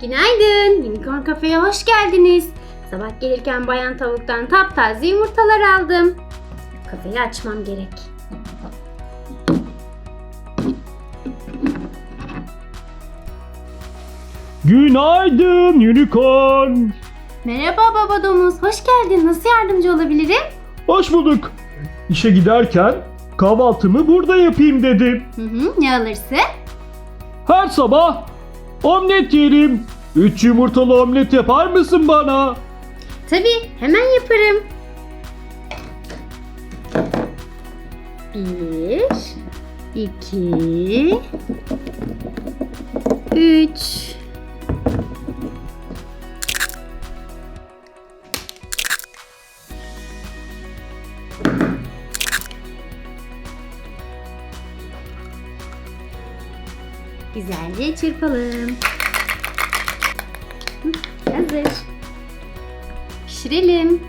Günaydın. Unicorn Cafe'ye hoş geldiniz. Sabah gelirken bayan tavuktan taptaze yumurtalar aldım. Kafeyi açmam gerek. Günaydın unicorn. Merhaba baba domuz. Hoş geldin. Nasıl yardımcı olabilirim? Hoş bulduk. İşe giderken kahvaltımı burada yapayım dedim. Hı hı, ne alırsın? Her sabah omlet yerim. Üç yumurtalı omlet yapar mısın bana? Tabii hemen yaparım. Bir, iki, üç. Güzelce çırpalım. Hazır. Pişirelim.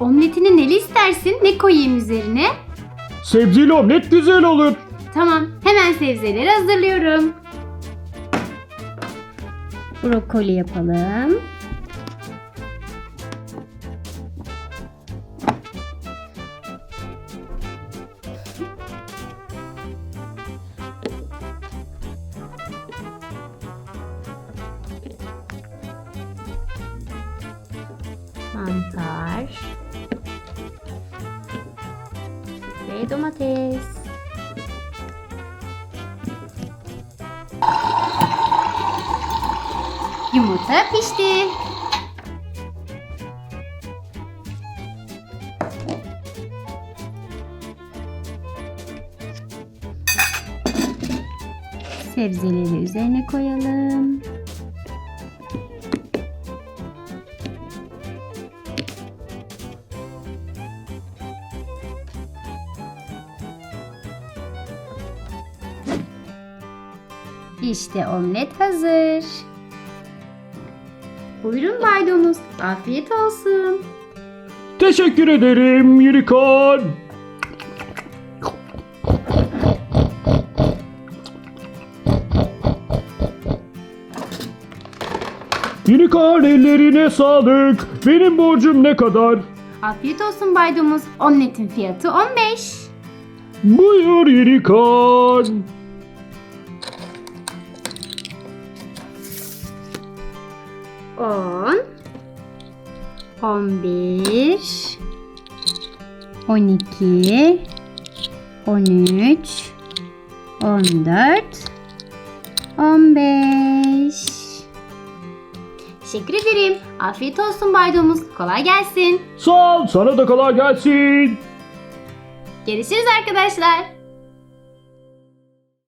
Omletini neli istersin? Ne koyayım üzerine? Sebzeli omlet güzel olur. Tamam, hemen sebzeleri hazırlıyorum. Brokoli yapalım. Mantar. Ve domates. Yumurta pişti. Sebzeleri üzerine koyalım. İşte omlet hazır. Buyurun Bay Domuz. Afiyet olsun. Teşekkür ederim unicorn. Unicorn ellerine sağlık. Benim borcum ne kadar? Afiyet olsun Bay Domuz. Omletin fiyatı 15. Buyur unicorn. On, on bir, on iki, on üç, on dört, on beş. Teşekkür ederim. Afiyet olsun Bay Domuz. Kolay gelsin. Sağ ol, sana da kolay gelsin. Görüşürüz arkadaşlar.